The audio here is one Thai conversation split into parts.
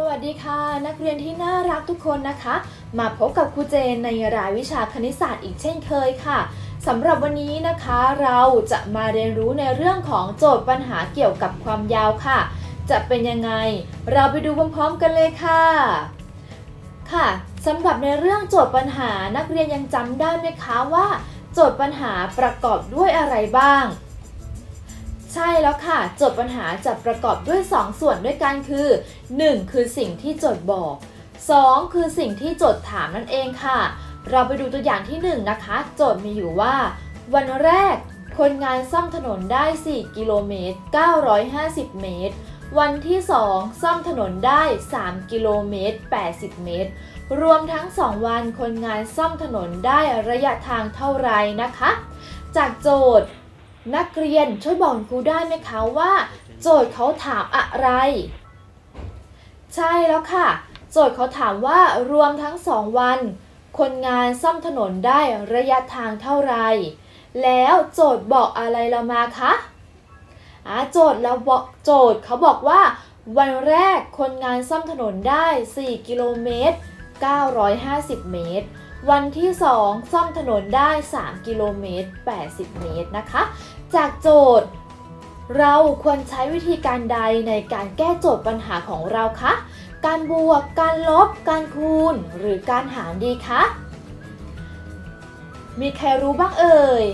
สวัสดีค่ะ นักเรียนที่น่ารักทุกคนนะคะ มาพบกับครูเจนในรายวิชาคณิตศาสตร์อีกเช่นเคยค่ะสำหรับวันนี้นะคะเราจะมาเรียนรู้ในเรื่องของโจทย์ปัญหาเกี่ยวกับความยาวค่ะ จะเป็นยังไง เราไปดูพร้อมๆกันเลยค่ะ ค่ะสำหรับในเรื่องโจทย์ปัญหานักเรียนยังจำได้ไหมคะว่า โจทย์ปัญหาประกอบด้วยอะไรบ้าง ใช่แล้วค่ะ โจทย์ปัญหาจะประกอบด้วย 2 ส่วนด้วยกันคือ 1. คือสิ่งที่โจทย์บอก 2. คือสิ่งที่โจทย์ถามนั่นเองค่ะ เราไปดูตัวอย่างที่ 1 นะคะ โจทย์มีอยู่ว่า วันแรก คนงานซ่อมถนนได้ 4 กิโลเมตร 950 เมตร วันที่ 2 ซ่อมถนนได้ 3 กิโลเมตร 80 เมตร รวมทั้ง 2 วันคนงานซ่อมถนนได้ระยะทางเท่าไรนะคะ จากโจทย์ นักเรียนช่วยบอกครูได้ไหมคะว่า โจทย์เขาถามอะไร ใช่แล้วค่ะ โจทย์เขาถามว่ารวมทั้งสองวัน คนงานซ่อมถนนได้ระยะทางเท่าไหรแล้วโจทย์บอกอะไรเรามาคะอ่าโจทย์เราบอกโจทย์เขาบอกว่า วันแรกคนงานซ่อมถนนได้ 4 กิโลเมตร950 เมตร วันที่ 2 ซ่อมถนนได้ 3 กิโลเมตร 80 เมตรนะคะ จากโจทย์เราควรใช้วิธีการใดในการแก้โจทย์ปัญหาของเราคะ การบวก การลบ การคูณ หรือการหารดีคะ มีใครรู้บ้างเอ่ย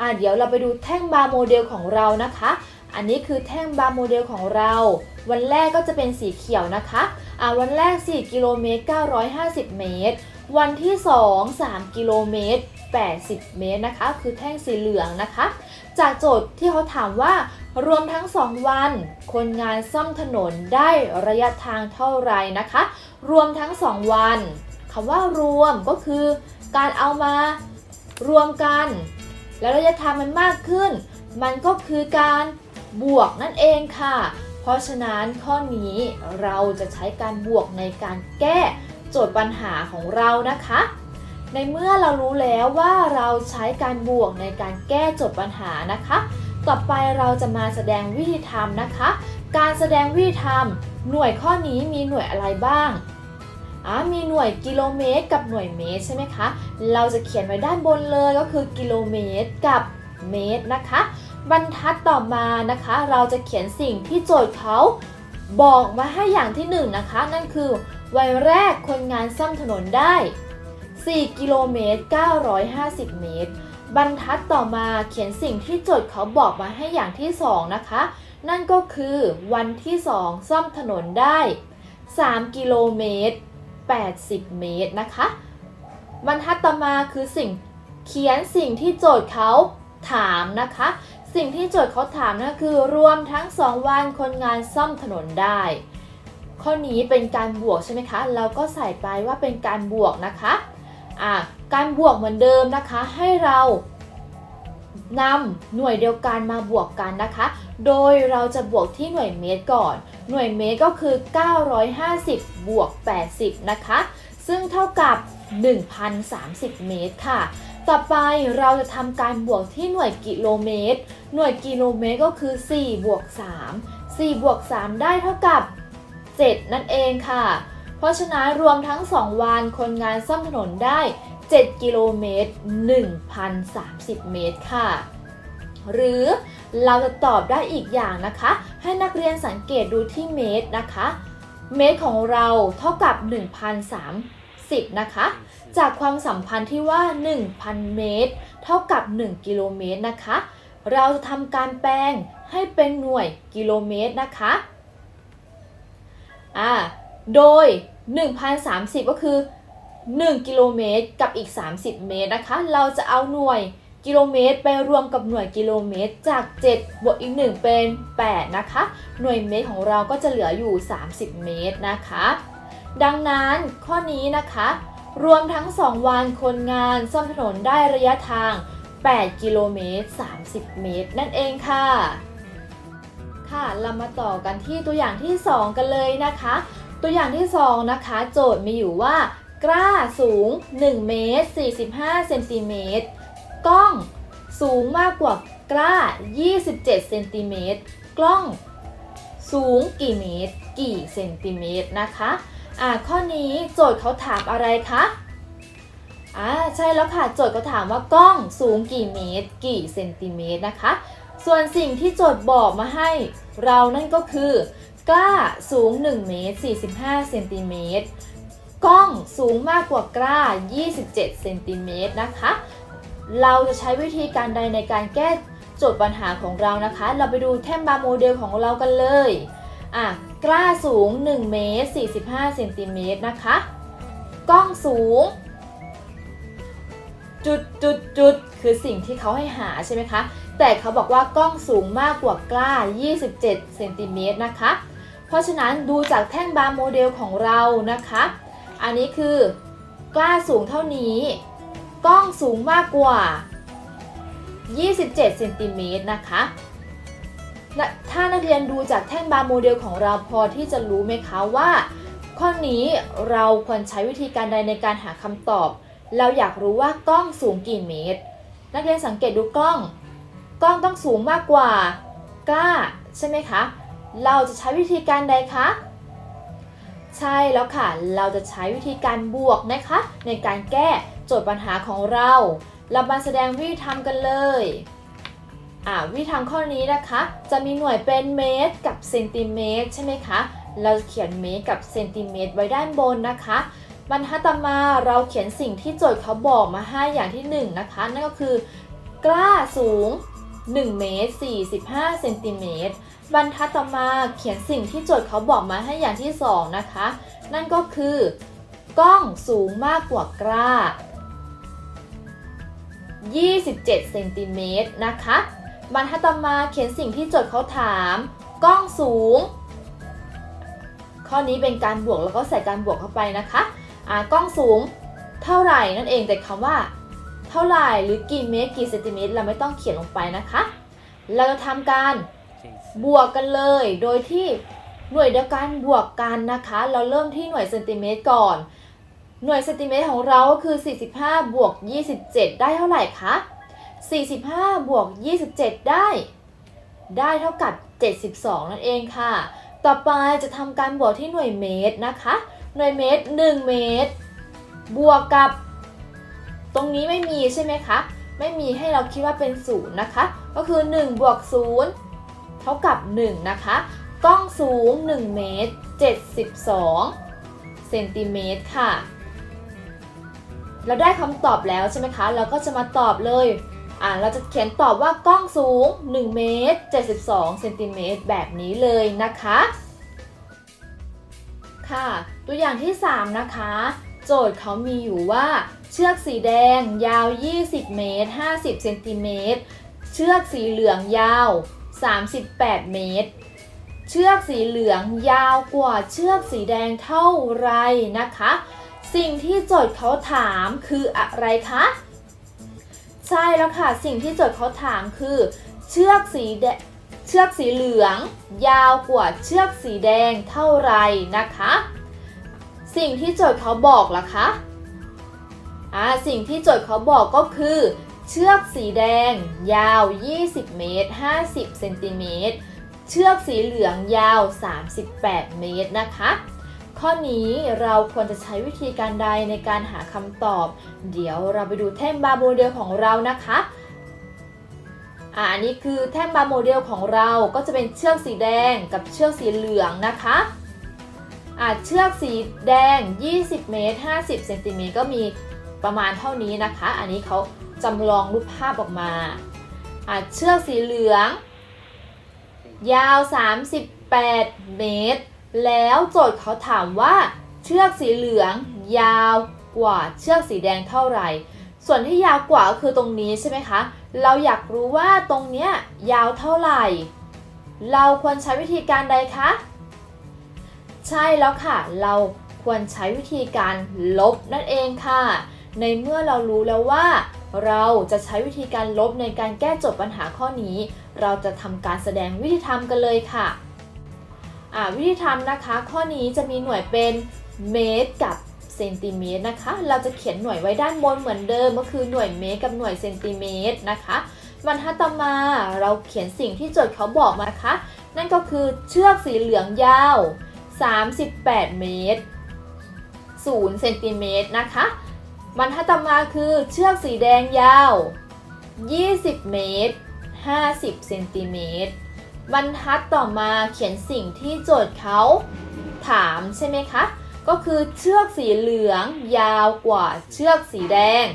อะเดี๋ยวเราไปดูแท่งบาร์โมเดลของเรานะคะ อันนี้คือแท่งบาร์โมเดลของเรา วันแรกก็จะเป็นสีเขียวนะคะ อะวันแรก 4 กิโลเมตร 950 เมตร วันที่ 2 3 กิโลเมตร 80 เมตรนะคะ คือแท่งสีเหลืองนะคะ จากโจทย์ที่เขาถามว่ารวมทั้ง 2 วัน คนงานซ่อมถนนได้ระยะทางเท่าไรนะคะ รวมทั้ง 2 วันคำว่ารวมก็คือ การเอามารวมกัน แล้วระยะทางมันมากขึ้น มันก็คือการบวกนั่นเองค่ะ เพราะฉะนั้นข้อนี้เราจะใช้การบวกในการแก้ จทย์ปัญหาของเรานะคะ ในเมื่อเรารู้แล้วว่าเราใช้การบวกในการแก้โจทย์ปัญหานะคะ ต่อไปเราจะมาแสดงวิธีทำนะคะ การแสดงวิธีทำหน่วยข้อนี้มีหน่วยอะไรบ้างมีหน่วยกิโลเมตรกับหน่วยเมตรใช่ไหมคะ เราจะเขียนไว้ด้านบนเลยก็คือกิโลเมตรกับเมตรนะคะ บรรทัดต่อมานะคะ เราจะเขียนสิ่งที่โจทย์เขาบอกมาให้อย่างที่หนึ่งนะคะ นั่นคือ วันแรกคนงานซ่อมถนนได้ 4 กิโลเมตร 950 เมตร บรรทัดต่อมาเขียนสิ่งที่โจทย์เขาบอกมาให้อย่างที่ 2 นะคะ นั่นก็คือวันที่ 2 ซ่อมถนนได้ 3 กิโลเมตร 80 เมตรนะคะ บรรทัดต่อมาคือสิ่งเขียนสิ่งที่โจทย์เขาถามนะคะ สิ่งที่โจทย์เขาถามนั่นคือรวมทั้ง 2 วันคนงานซ่อมถนนได้ ข้อนี้เป็นการบวกใช่ไหมคะ เราก็ใส่ไปว่าเป็นการบวกนะคะอะการบวกเหมือนเดิมนะคะ ให้เรานำหน่วยเดียวกันมาบวกกันนะคะ โดยเราจะบวกที่หน่วยเมตรก่อน หน่วยเมตรก็คือ 950 บวก 80 นะคะ ซึ่งเท่ากับ 1,030 เมตรค่ะ ต่อไปเราจะทำการบวกที่หน่วยกิโลเมตร หน่วยกิโลเมตรก็คือ 4 บวก 3 4 บวก 3 ได้เท่ากับ 7 นั่นเองค่ะ เพราะฉะนั้นรวมทั้ง 2 วันคนงานซ่อมถนนได้ 7 กิโลเมตร 1,030 เมตรค่ะ หรือเราจะตอบได้อีกอย่างนะคะ ให้นักเรียนสังเกตดูที่เมตรนะคะ เมตรของเราเท่ากับ 1,030 นะคะ จากความสัมพันธ์ที่ว่า 1,000 เมตร เท่ากับ 1 กิโลเมตรนะคะ เราจะทำการแปลงให้เป็นหน่วยกิโลเมตรนะคะ อ่าโดย 1,030 ก็คือ 1 กิโลเมตรกับอีก 30 เมตรนะคะ เราจะเอาหน่วยกิโลเมตรไปรวมกับหน่วยกิโลเมตรจาก 7 บวกอีก 1 เป็น 8 นะคะ หน่วยเมตรของเราก็จะเหลืออยู่ 30 เมตรนะคะ ดังนั้นข้อนี้นะคะ รวมทั้ง 2 วันคนงานซ่อมถนนได้ระยะทาง 8 กิโลเมตร 30 เมตร นั่นเองค่ะ ค่ะเรามาต่อกันที่ตัวอย่างที่ 2 กันเลยนะคะ ตัวอย่างที่ 2 นะคะ โจทย์มีอยู่ว่า กล้าสูง 1 เมตร 45 เซนติเมตร กล้องสูงมากกว่ากล้า 27 เซนติเมตร กล้องสูงกี่เมตร กี่เซนติเมตรนะคะอ่าข้อนี้โจทย์เขาถามอะไรคะอ่าใช่แล้วค่ะ โจทย์เขาถามว่ากล้องสูงกี่เมตร กี่เซนติเมตรนะคะ ส่วนสิ่งที่โจทย์บอกมาให้ เรานั่นก็คือกล้าสูง 1 เมตร 45 เซนติเมตร กล้องสูงมากกว่ากล้า 27 เซนติเมตรนะคะ เราจะใช้วิธีการใดในการแก้โจทย์ปัญหาของเรานะคะ เราไปดูแท่นบาร์โมเดลของเรากันเลย อะ กล้าสูง 1 เมตร 45 เซนติเมตรนะคะ กล้องสูง จุดจุดจุดคือสิ่งที่เขาให้หาใช่ไหมคะ แต่เขาบอกว่ากล้องสูงมากกว่ากล้า 27 เซนติเมตรนะคะ เพราะฉะนั้นดูจากแท่งบาร์โมเดลของเรานะคะ อันนี้คือกล้าสูงเท่านี้ กล้องสูงมากกว่า 27 เซนติเมตรนะคะและถ้านักเรียนดูจากแท่งบาร์โมเดลของเราพอที่จะรู้ไหมคะว่า ข้อนี้เราควรใช้วิธีการใดในการหาคำตอบ เราอยากรู้ว่ากล้องสูงกี่เมตร นักเรียนสังเกตดูกล้อง กล้องต้องสูงมากกว่า กล้า ใช่ไหมคะ เราจะใช้วิธีการใดคะ ใช่แล้วค่ะ เราจะใช้วิธีการบวกนะคะ ในการแก้โจทย์ปัญหาของเรา เรามาแสดงวิธีทำกันเลยอ่าวิธีทำข้อนี้นะคะ จะมีหน่วยเป็นเมตรกับเซนติเมตรใช่ไหมคะ เราเขียนเมตรกับเซนติเมตรไว้ด้านบนนะคะบรรทัดต่อมาเราเขียนสิ่งที่โจทย์เขาบอกมาให้อย่างที่1นะคะ นั่นก็คือกล้าสูง 1 เมตร 45 เซนติเมตร บรรทัดต่อมาเขียนสิ่งที่โจทย์เขาบอกมาให้อย่างที่ 2 นะคะ นั่นก็คือกล้องสูงมากกว่ากล้า 27 เซนติเมตรนะคะ บรรทัดต่อมาเขียนสิ่งที่โจทย์เขาถาม กล้องสูง ข้อนี้เป็นการบวกแล้วก็ใส่การบวกเข้าไปนะคะ อ่ากล้องสูงเท่าไหร่นั่นเองแต่คำว่า เท่าไหร่หรือกี่เมตรกี่เซนติเมตรเราไม่ต้องเขียนลงไปนะคะ เราจะทำการบวกกันเลย โดยที่หน่วยเดียวกันบวกกันนะคะ เราเริ่มที่หน่วยเซนติเมตรก่อน หน่วยเซนติเมตรของเราก็คือ 45 บวก 27 ได้เท่าไหร่คะ 45 บวก 27 ได้ ได้เท่ากับ 72 นั่นเองค่ะ ต่อไปจะทำการบวกที่หน่วยเมตรนะคะ หน่วยเมตร 1 เมตร บวกกับ ตรงนี้ไม่มีใช่ไหมคะ ไม่มีให้เราคิดว่าเป็น0นะคะ ก็คือ1บวก0เท่ากับ 1 นะคะ กล้องสูง 1 เมตร 72 เซนติเมตรค่ะ เราได้คำตอบแล้วใช่ไหมคะ เราก็จะมาตอบเลยอ่าเราจะเขียนตอบว่ากล้องสูง 1 เมตร 72 เซนติเมตรแบบนี้เลยนะคะ ค่ะ ตัวอย่างที่ 3 นะคะ โจทย์เขามีอยู่ว่า เชือกสีแดงยาว 20 เมตร 50 เซนติเมตร เชือกสีเหลืองยาว 38 เมตร เชือกสีเหลืองยาวกว่าเชือกสีแดงเท่าไรนะคะ สิ่งที่โจทย์เขาถามคืออะไรคะ ใช่แล้วค่ะ สิ่งที่โจทย์เขาถามคือ เชือกสีแดงเชือกสีเหลือง ยาวกว่าเชือกสีแดงเท่าไรนะคะ สิ่งที่โจทย์เขาบอกล่ะคะ อ่าสิ่งที่โจทย์เขาบอกก็คือ เชือกสีแดง ยาว 20 เมตร 50 เซนติเมตร เชือกสีเหลืองยาว 38 เมตรนะคะ ข้อนี้เราควรจะใช้วิธีการใดในการหาคำตอบ เดี๋ยวเราไปดูแท่งบาร์โมเดลของเรานะคะอันนี้คือแท่งบาร์โมเดลของเราก็จะเป็นเชือกสีแดงกับเชือกสีเหลืองนะคะอ่าเชือกสีแดง 20 เมตร 50 เซนติเมตรก็มี ประมาณเท่านี้นะคะ อันนี้เขาจำลองรูปภาพออกมาอ่าเชือกสีเหลือง ยาว 38 เมตร แล้วโจทย์เขาถามว่า เชือกสีเหลือง ยาวกว่าเชือกสีแดงเท่าไหร่ ส่วนที่ยาวกว่าก็คือตรงนี้ใช่ไหมคะ เราอยากรู้ว่าตรงเนี้ยยาวเท่าไหร่ เราควรใช้วิธีการใดคะ ใช่แล้วค่ะ เราควรใช้วิธีการลบนั่นเองค่ะ ในเมื่อเรารู้แล้วว่า เราจะใช้วิธีการลบในการแก้โจทย์ปัญหาข้อนี้ เราจะทำการแสดงวิธีทำกันเลยค่ะวิธีทำนะคะ ข้อนี้จะมีหน่วยเป็นเมตรกับเซนติเมตรนะคะ เราจะเขียนหน่วยไว้ด้านบนเหมือนเดิมก็คือหน่วยเมตรกับหน่วยเซนติเมตรนะคะบรรทัดต่อมาเราเขียนสิ่งที่โจทย์เขาบอกมานะคะ นั่นก็คือเชือกสีเหลืองยาว 38 เมตร0เซนติเมตรนะคะ บรรทัดต่อมาคือเชือกสีแดงยาว 20 เมตร 50 เซนติเมตร บรรทัดต่อมาเขียนสิ่งที่โจทย์เขาถามใช่ไหมคะ ก็คือเชือกสีเหลืองยาวกว่าเชือกสีแดง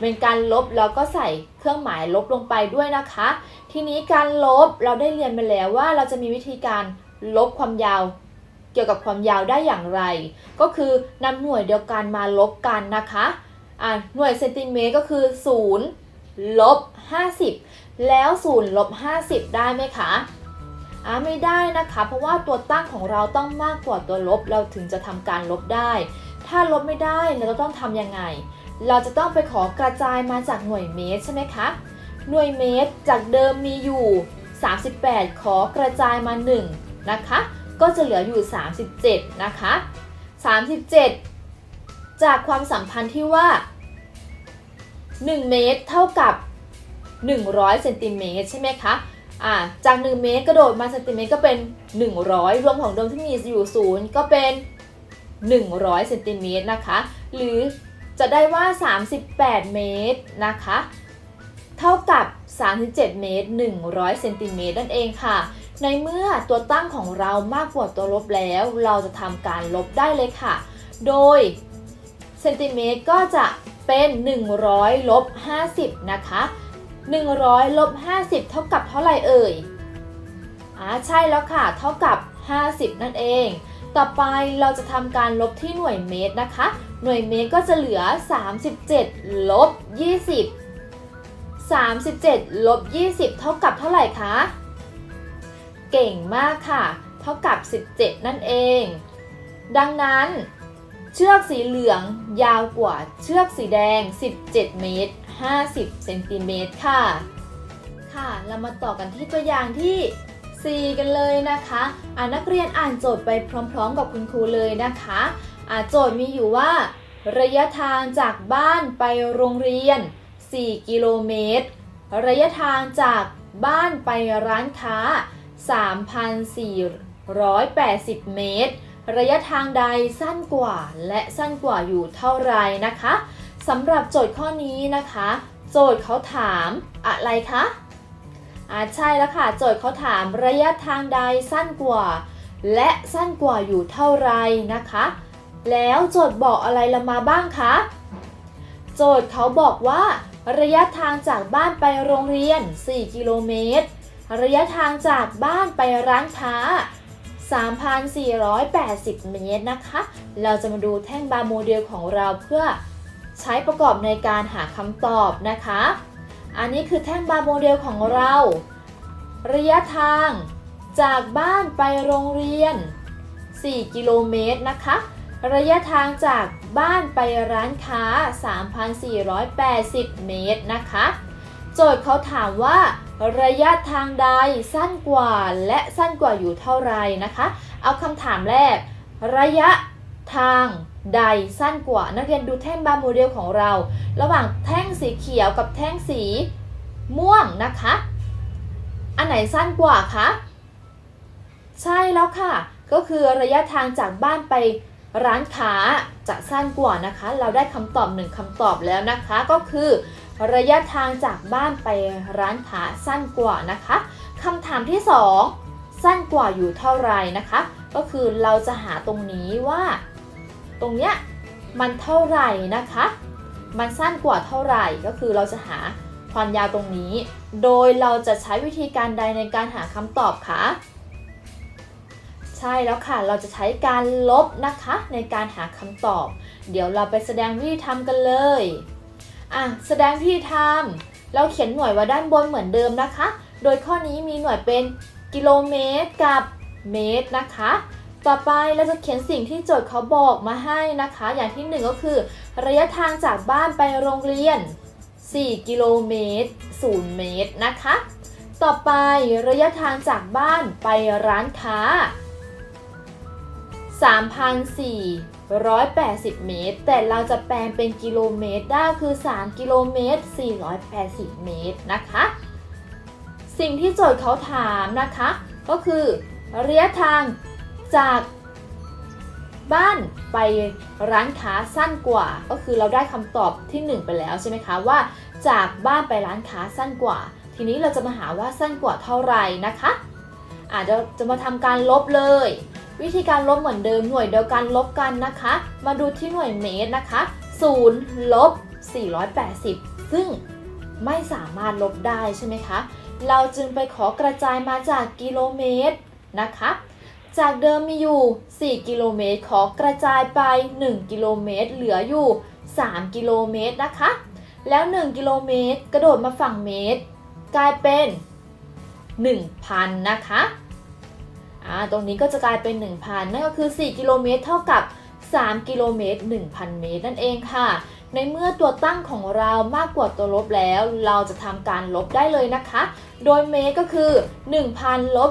เป็นการลบแล้วก็ใส่เครื่องหมายลบลงไปด้วยนะคะ ทีนี้การลบเราได้เรียนไปแล้วว่าเราจะมีวิธีการลบความยาวเกี่ยวกับความยาวได้อย่างไร ก็คือนำหน่วยเดียวกันมาลบกันนะคะ อ่าหน่วยเซนติเมตรก็คือ0ลบ50 แล้ว0ลบ50 ได้ไหมคะอ่าไม่ได้นะคะ เพราะว่าตัวตั้งของเราต้องมากกว่าตัวลบ เราถึงจะทำการลบได้ ถ้าลบไม่ได้เราจะต้องทำยังไง เราจะต้องไปขอกระจายมาจากหน่วยเมตรใช่ไหมคะหน่วยเมตรจากเดิมมีอยู่ 38 ขอกระจายมา 1 นะคะ ก็จะเหลืออยู่ 37 นะคะ 37 จากความสัมพันธ์ที่ว่า 1 เมตรเท่ากับ 100เซนติเมตรใช่ไหมคะอ่าจาก 1 เมตรกระโดดมาเซนติเมตรก็เป็น 100 รวมของเดิมที่มีอยู่0ก็เป็น 100เซนติเมตรนะคะ หรือจะได้ว่า 38 เมตรนะคะ เท่ากับ 37 เมตร 100เซนติเมตรนั่นเองค่ะ ในเมื่อตัวตั้งของเรามากกว่าตัวลบแล้ว เราจะทำการลบได้เลยค่ะ โดย เซนติเมตรก็จะเป็น 100ลบ50 นะคะ 100ลบ50 เท่ากับเท่าไหร่เอ่ยอ่าใช่แล้วค่ะ เท่ากับ 50 นั่นเอง ต่อไปเราจะทำการลบที่หน่วยเมตรนะคะ หน่วยเมตรก็จะเหลือ 37ลบ20 37ลบ20 เท่ากับเท่าไหร่คะ เก่งมากค่ะ เท่ากับ 17 นั่นเอง ดังนั้น เชือกสีเหลืองยาวกว่าเชือกสีแดง 17 เมตร 50 เซนติเมตรค่ะ ค่ะ เรามาต่อกันที่ตัวอย่างที่ 4 กันเลยนะคะอ่านักเรียนอ่านโจทย์ไปพร้อม ๆ กับคุณครูเลยนะคะอ่าโจทย์มีอยู่ว่า ระยะทางจากบ้านไปโรงเรียน 4 กิโลเมตร ระยะทางจากบ้านไปร้านค้า 3,480 เมตร ระยะทางใดสั้นกว่าและสั้นกว่าอยู่เท่าไรนะคะสำหรับโจทย์ข้อนี้นะคะ โจทย์เขาถามอะไรคะอ่าใช่แล้วค่ะ โจทย์เขาถามระยะทางใดสั้นกว่า และสั้นกว่าอยู่เท่าไรนะคะ แล้วโจทย์บอกอะไรเรามาบ้างคะโจทย์เขาบอกว่า ระยะทางจากบ้านไปโรงเรียน 4 กิโลเมตร ระยะทางจากบ้านไปร้านค้า 3,480 เมตรนะคะ เราจะมาดูแท่งบาร์โมเดลของเราเพื่อใช้ประกอบในการหาคำตอบนะคะ อันนี้คือแท่งบาร์โมเดลของเรา ระยะทางจากบ้านไปโรงเรียน 4 กิโลเมตรนะคะ ระยะทางจากบ้านไปร้านค้า 3,480 เมตรนะคะ โจทย์เขาถามว่า ระยะทางใดสั้นกว่าและสั้นกว่าอยู่เท่าไรนะคะ เอาคำถามแรก ระยะทางใดสั้นกว่า นักเรียนดูแท่งบาร์โมเดลของเรา ระหว่างแท่งสีเขียวกับแท่งสีม่วงนะคะ อันไหนสั้นกว่าคะ ใช่แล้วค่ะ ก็คือระยะทางจากบ้านไปร้านค้าจะสั้นกว่านะคะ เราได้คำตอบหนึ่งคำตอบแล้วนะคะ ก็คือ ระยะทางจากบ้านไปร้านค้าสั้นกว่านะคะคำถามที่ 2 สั้นกว่าอยู่เท่าไหรนะคะ ก็คือเราจะหาตรงนี้ว่า ตรงเนี้ยมันเท่าไหร่นะคะ มันสั้นกว่าเท่าไหร่ก็คือเราจะหาความยาวตรงนี้ โดยเราจะใช้วิธีการใดในการหาคำตอบคะใช่แล้วค่ะ เราจะใช้การลบนะคะในการหาคำตอบ เดี๋ยวเราไปแสดงวิธีทำกันเลย อะแสดงวิธีทำเราเขียนหน่วยไว้ด้านบนเหมือนเดิมนะคะ โดยข้อนี้มีหน่วยเป็นกิโลเมตรกับเมตรนะคะ ต่อไปเราจะเขียนสิ่งที่โจทย์เขาบอกมาให้นะคะ อย่างที่หนึ่งก็คือ ระยะทางจากบ้านไปโรงเรียน 4 กิโลเมตร 0 เมตรนะคะ ต่อไประยะทางจากบ้านไปร้านค้า 3,480 เมตร แต่เราจะแปลงเป็นกิโลเมตรได้คือ 3 กิโลเมตร 480 เมตรนะคะ สิ่งที่โจทย์เขาถามนะคะ ก็คือระยะทางจากบ้านไปร้านค้าสั้นกว่า ก็คือเราได้คำตอบที่ 1 ไปแล้วใช่ไหมคะว่า จากบ้านไปร้านค้าสั้นกว่า ทีนี้เราจะมาหาว่าสั้นกว่าเท่าไหร่นะคะอาจจะจะมาทำการลบเลย วิธีการลบเหมือนเดิมหน่วยเดียวกันลบกันนะคะ มาดูที่หน่วยเมตรนะคะ0ลบ480 ซึ่งไม่สามารถลบได้ใช่ไหมคะ เราจึงไปขอกระจายมาจากกิโลเมตรนะคะ จากเดิมมีอยู่ 4 กิโลเมตร ขอกระจายไป 1 กิโลเมตร เหลืออยู่ 3 กิโลเมตรนะคะ แล้ว 1 กิโลเมตร กระโดดมาฝั่งเมตร กลายเป็น 1,000 นะคะ อ่าตรงนี้ก็จะกลายเป็น 1,000 นั่นก็คือ 4 กิโลเมตรเท่ากับ 3 กิโลเมตร 1,000 เมตรนั่นเองค่ะ ในเมื่อตัวตั้งของเรามากกว่าตัวลบแล้ว เราจะทำการลบได้เลยนะคะ โดยเมตรก็คือ 1,000ลบ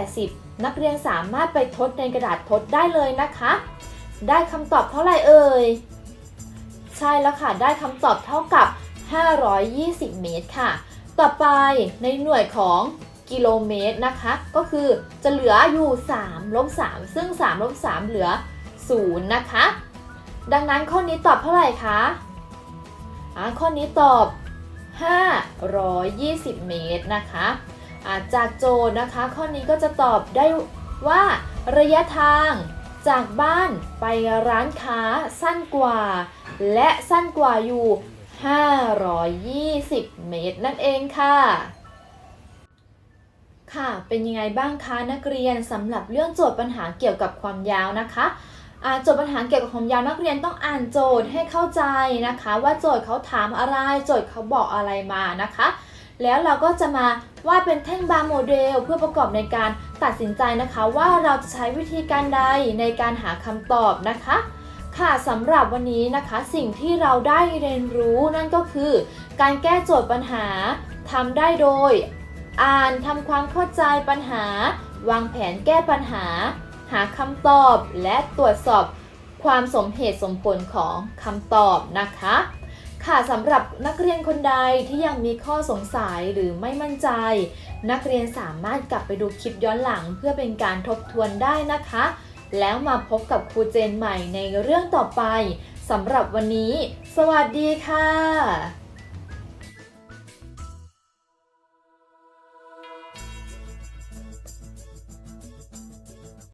480 นักเรียนสามารถไปทดในกระดาษทดได้เลยนะคะ ได้คำตอบเท่าไหร่เอ่ย ใช่แล้วค่ะ ได้คำตอบเท่ากับ 520 เมตรค่ะ ต่อไปในหน่วยของ กิโลเมตรนะคะ ก็คือจะเหลืออยู่3ลบ3ซึ่ง3ลบ3เหลือ 0 นะคะ ดังนั้นข้อนี้ตอบเท่าไหร่คะอ่าข้อนี้ตอบ 520 เมตรนะคะอ่าจากโจทย์นะคะ ข้อนี้ก็จะตอบได้ว่าระยะทางจากบ้านไปร้านค้าสั้นกว่า และสั้นกว่าอยู่ 520 เมตรนั่นเองค่ะ ค่ะ เป็นยังไงบ้างคะนักเรียนสำหรับเรื่องโจทย์ปัญหาเกี่ยวกับความยาวนะคะโจทย์ปัญหาเกี่ยวกับความยาวนักเรียนต้องอ่านโจทย์ให้เข้าใจนะคะ ว่าโจทย์เขาถามอะไรโจทย์เขาบอกอะไรมานะคะ แล้วเราก็จะมาวาดเป็นแท่งบาร์โมเดล เพื่อประกอบในการตัดสินใจนะคะว่าเราจะใช้วิธีการใดในการหาคำตอบนะคะ ค่ะสำหรับวันนี้นะคะสิ่งที่เราได้เรียนรู้นั่นก็คือ การแก้โจทย์ปัญหาทำได้โดย อ่านทำความเข้าใจปัญหา วางแผนแก้ปัญหา หาคำตอบและตรวจสอบความสมเหตุสมผลของคำตอบนะคะ ค่ะสำหรับนักเรียนคนใดที่ยังมีข้อสงสัยหรือไม่มั่นใจ นักเรียนสามารถกลับไปดูคลิปย้อนหลังเพื่อเป็นการทบทวนได้นะคะ แล้วมาพบกับครูเจนใหม่ในเรื่องต่อไปสำหรับวันนี้ สวัสดีค่ะ